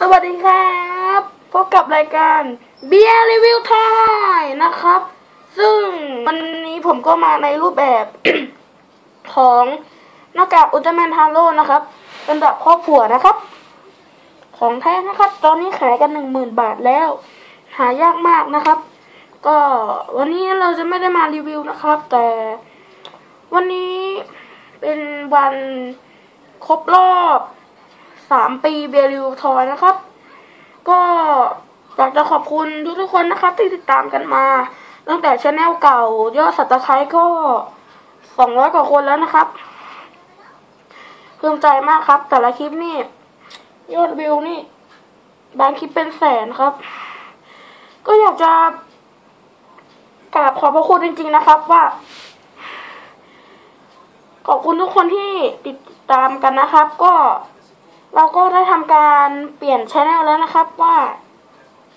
สวัสดีครับพบกับรายการเบียร์รีวิวไทยนะครับ ซึ่งวันนี้ผมก็มาในรูปแบบของหน้ากากอุลตร้าแมนฮาโร่นะครับ เป็นแบบครอบครัวนะครับ ของแท้นะครับ ตอนนี้ขายกันหนึ่งหมื่นบาทแล้ว หายากมากนะครับ ก็วันนี้เราจะไม่ได้มารีวิวนะครับ แต่วันนี้เป็นวันครบรอบ สามปีเบียร์รีวิวทอยนะครับ ก็อยากจะขอบคุณทุกๆคนนะครับ ที่ติดตามกันมา ตั้งแต่ช anel เก่ายอดสับตะไคร้ก็สองร้อยกว่าคนแล้วนะครับภูมิใจมากครับ แต่ละคลิปนี่ยอดวิวนี่ บางคลิปเป็นแสนครับ ก็อยากจะกราบขอบพระคุณจริง ๆนะครับว่า ขอบคุณทุกคนที่ติดตามกันนะครับ ก็ เราก็ได้ทำการเปลี่ยนช anel แล้วนะครับว่า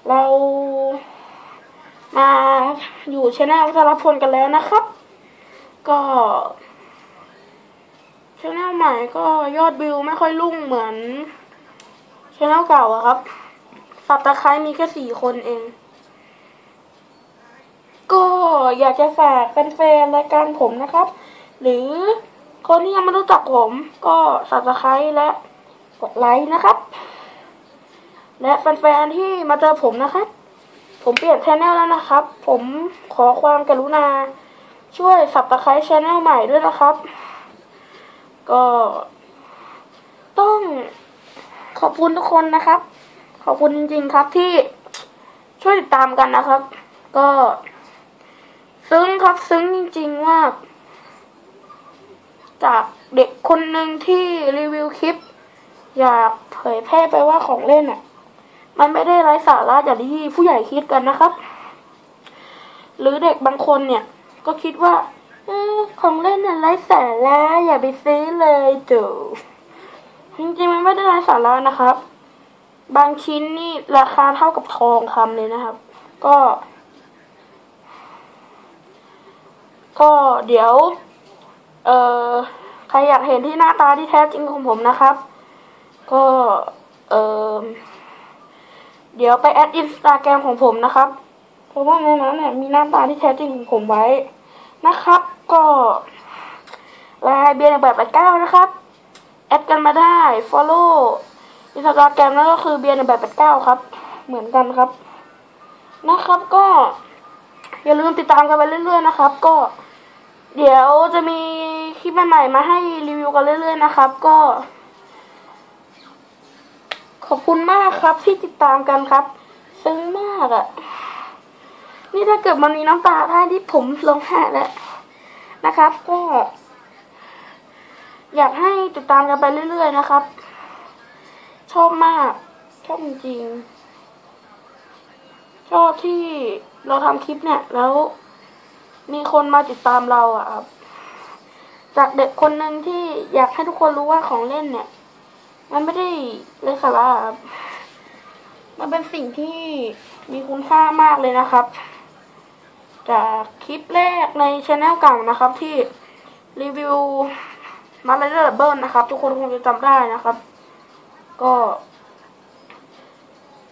เรามาอยู่ช anel วัชรพลกันแล้วนะครับ ก็ช anel ใหม่ก็ยอดวิวไม่ค่อยรุ่งเหมือนช anel เก่าอะครับสับตะไคร้มีแค่สี่คนเอง ก็อยากจะฝากแฟนๆรายการผมนะครับ หรือคนที่ยังไม่รู้จักผมก็สับตะไคร้และ กดไลค์นะครับ และแฟนๆที่มาเจอผมนะครับ ผมเปลี่ยนชแนลแล้วนะครับ ผมขอความกรุณา ช่วยสับตะไคร้ชแนลใหม่ด้วยนะครับ ก็ต้องขอบคุณทุกคนนะครับ ขอบคุณจริงๆครับที่ช่วยติดตามกันนะครับ ก็ซึ้งครับซึ้งจริงๆว่าจากเด็กคนหนึ่งที่รีวิวคลิป อยากเผยแพร่ไปว่าของเล่นอะ มันไม่ได้ไร้สาระอย่างที่ผู้ใหญ่คิดกันนะครับ หรือเด็กบางคนเนี่ย ก็คิดว่าอของเล่นน่ะไร้สาระอย่าไปซื้อเลยเดี๋วจริงๆมันไม่ได้ไร้สาระนะครับ บางชิ้นนี่ราคาเท่ากับทองคำเลยนะครับ ก็ ก็เดี๋ยว เอ่อใครอยากเห็นที่หน้าตาที่แท้จริงของผมนะครับ ก็เออเดี๋ยวไปแอดอินสตาแกรมของผมนะครับ เพราะว่าในนั้นเนี่ยมีหน้าตาที่แท้จริงของผมไว้นะครับ ก็ลายเบียร์แบบแปดเก้านะครับ แอดกันมาได้ follow อินสตาแกรมนั่นก็คือเบียร์แบบแปดเก้าครับ เหมือนกันครับ นะครับก็ อย่าลืมติดตามกันไปเรื่อยๆนะครับ ก็ เดี๋ยวจะมีคลิปใหม่ๆมาให้รีวิวกันเรื่อยๆนะครับ ก็ ขอบคุณมากครับที่ติดตามกันครับ ซึ้งมากอะ่ะ นี่ถ้าเกิดมันมีน้ำตาได้ที่ผมลงแห่แล้วนะครับ ก็ อยากให้ติดตามกันไปเรื่อย ๆ นะครับ ชอบมาก ชอบจริงๆชอบที่เราทำคลิปเนี่ยแล้ว มีคนมาติดตามเราอะครับจากเด็กคนหนึ่งที่อยากให้ทุกคนรู้ว่าของเล่นเนี่ย มันไม่ได้ไร้สาระครับมันเป็นสิ่งที่มีคุณค่ามากเลยนะครับ จากคลิปแรกในช anel เก่านะครับที่รีวิวมาเลเดอร์เบิลนนะครับ ทุกคนคงจะจำได้นะครับ ก็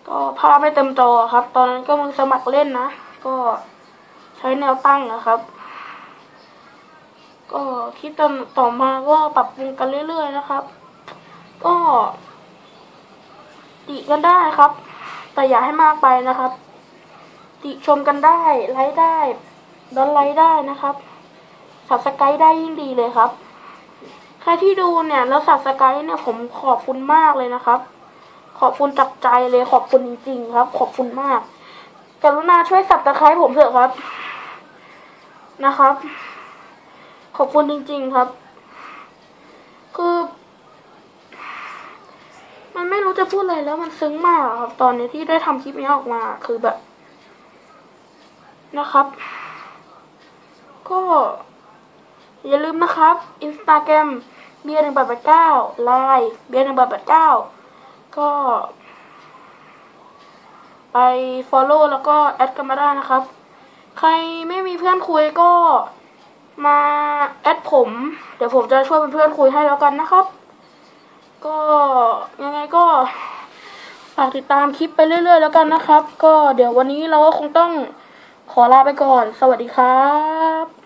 ก็ภาพไม่เต็มจอครับ ตอนนั้นก็มึงสมัครเล่นนะ ก็ใช้แนวตั้งนะครับ ก็คลิปต่อมาก็ปรับปรุงกันเรื่อยๆนะครับ ก็ติกันได้ครับ แต่อย่าให้มากไปนะครับ ติชมกันได้ไลค์ได้ดอนไลค์ได้นะครับสับสกด์ได้ยิ่งดีเลยครับใครที่ดูเนี่ยแล้วสับสกด์เนี่ยผมขอบคุณมากเลยนะครับ ขอบคุณจากใจเลยขอบคุณจริงๆครับ ขอบคุณมากกรุณาช่วยสับตะไคร้ผมเถอะครับนะครับ ขอบคุณจริง ๆครับ คือ มันไม่รู้จะพูดอะไรแล้วมันซึ้งมากครับ ตอนนี้ที่ได้ทำคลิปนี้ออกมาคือแบบ นะครับ ก็ อย่าลืมนะครับอินสตาแกรมเบียร์หนึ่งแปดแปดเก้าไลน์เบียร์หนึ่งแปดแปดเก้าก็ ไป follow แล้วก็แอดกันมาได้นะครับ ใครไม่มีเพื่อนคุยก็มาแอดผม เดี๋ยวผมจะช่วยเป็นเพื่อนคุยให้แล้วกันนะครับ ก็ยังไงก็ ฝากติดตามคลิปไปเรื่อย ๆ แล้วกันนะครับ ก็เดี๋ยววันนี้เราก็คงต้องขอลาไปก่อน สวัสดีครับ